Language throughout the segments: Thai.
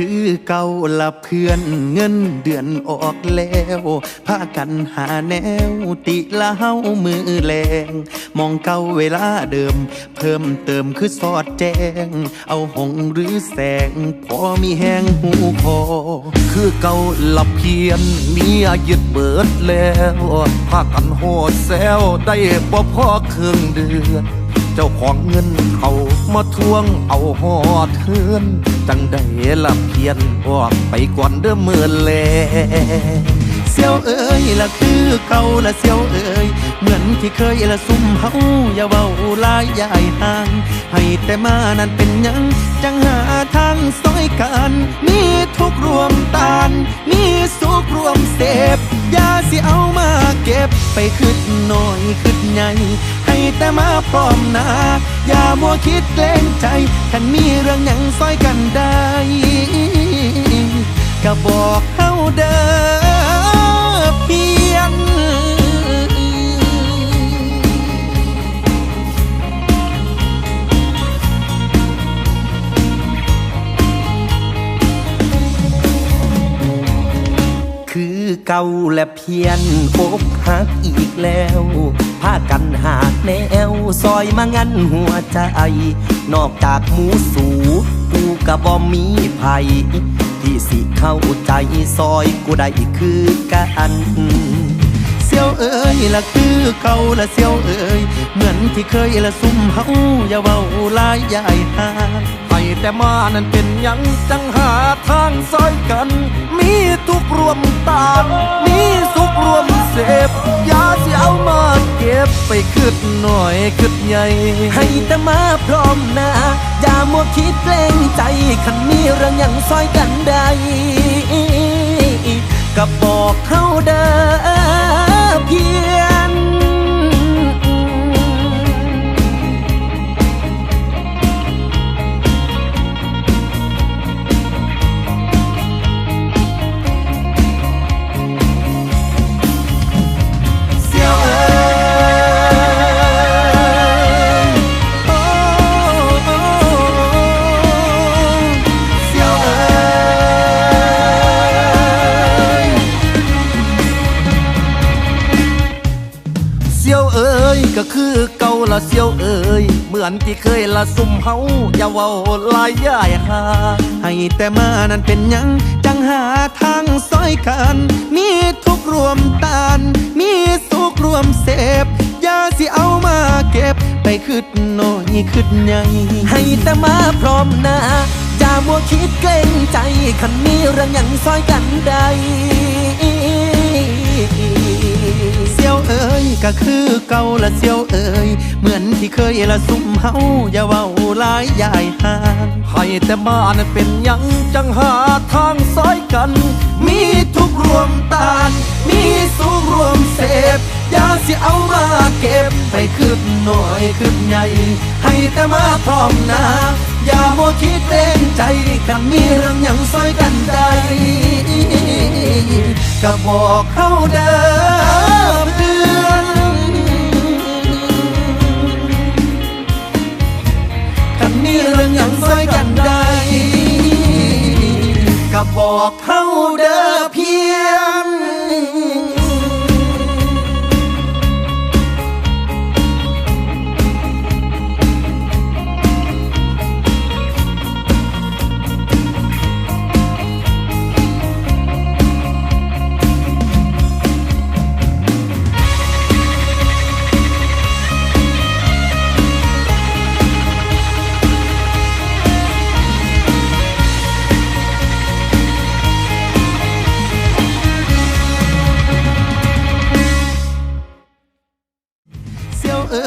คือเก่าละเพื่อนเงินเดือนออกแล้วพากันหาแนวติละเฮามือแรงมองเก่าเวลาเดิม เพิ่มเติมคือสอดแจง เอาหงหรือแสง พอมีแหงหูคอ คือเก่าละเพียนมียยึดเบิดแล้วพากันโหดแซวได้บ่พอครึ่งเดือน เจ้าของเงินเขามาทวงเอาหอดเทือนจังได้ละเพียนออกไปก่อนเด้อมือแลเสียวเอ้ยละคือเก่าละเสียวเอ้ยเหมือนที่เคยละซุ่มเฮาอย่าเว้าลายยาให้ห่าง ให้แต่มานั้นเป็นหยังจังหาทางซอยกันมีทุกรวมตานมีสุขรวมเสพยาสิเอามาเก็บไปขึ้น น่อยขึ้นใหญ่ให้แต่มาพร้อมหน้าอย่ามัวคิดเกรงใจคันมีเรื่องหยังซอยกันได้ก็บอกเฮาเด้อเพียน เก่าและเพียนอกหักอีกแล้วพากันหาแนวซอยมางันหัวใจ นอกจากหมูสูกูกะบ่มีภัยที่สิเข้าใจซอยกูได้คือกันเสียวเอ้ยละคือเก่าละเสียวเอ้ยเหมือนที่เคยละซุ่มเฮาอย่าเว้าลายอย่าให้ห่างไปแต่มานั้นเป็นยังจังหาทางซอยกัน ทุกรวมตามมีสุขรวมเสพอย่าสิเอามาเก็บไปคืดหน่อยคืดใหญ่ ให้แต่มาพร้อมหน้าอย่ามัวคิดเกรงใจคันมีเรื่องยังซอยกันได้ก็บอกเขาเด้ สียวเอ้ยก็คือเก่าละเสียวเอ้ยเหมือนที่เคยละซุ่มเฮาอย่าเว้าลายย่ายหาให้แต่มานั้นเป็นหยังจังหาทางซอยกัน มีทุกรวมตานมีสุขรวมเสพยาสิเอามาเก็บ ไปขึ้นน้อยขึ้นใหญ่ให้แต่มาพร้อมหน้าอย่ามัวคิดเกรงใจคันมีเรื่องยังซอยกันได้ ก็คือเก่าละเสียวเอ้ยเหมือนที่เคยละซุ่มเฮาอย่าเว้าหลายยาให้ห่างให้แต่มานเป็นยังจังหาทางซอยกัน มีทุกรวมตานมีสุขรวมเสพยาสิเอามาเก็บไปขึ้นหน่อยขึ้นใหญ่ให้แต่มาพร้อมนาอย่ามัวคิดเต็มใจกันมีเรื่องยังซอยกันได้ก็บอกเขาเด้อ บอกเขา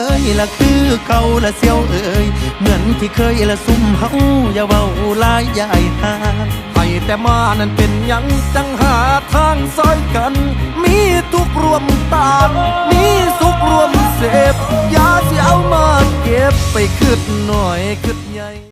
ยวเอ้ยละคือเก่าละเสียวเอ้ยเหมือนที่เคยละซุ่มเฮาอย่าเว้าลายให้ห่าไปแต่มานั้นเป็นยังจังหาทางซอยกัน มีทุกรวมตามมีสุขรวมเสพยาเสิเอามาเก็บไปคืดหน่อยคืดใหญ่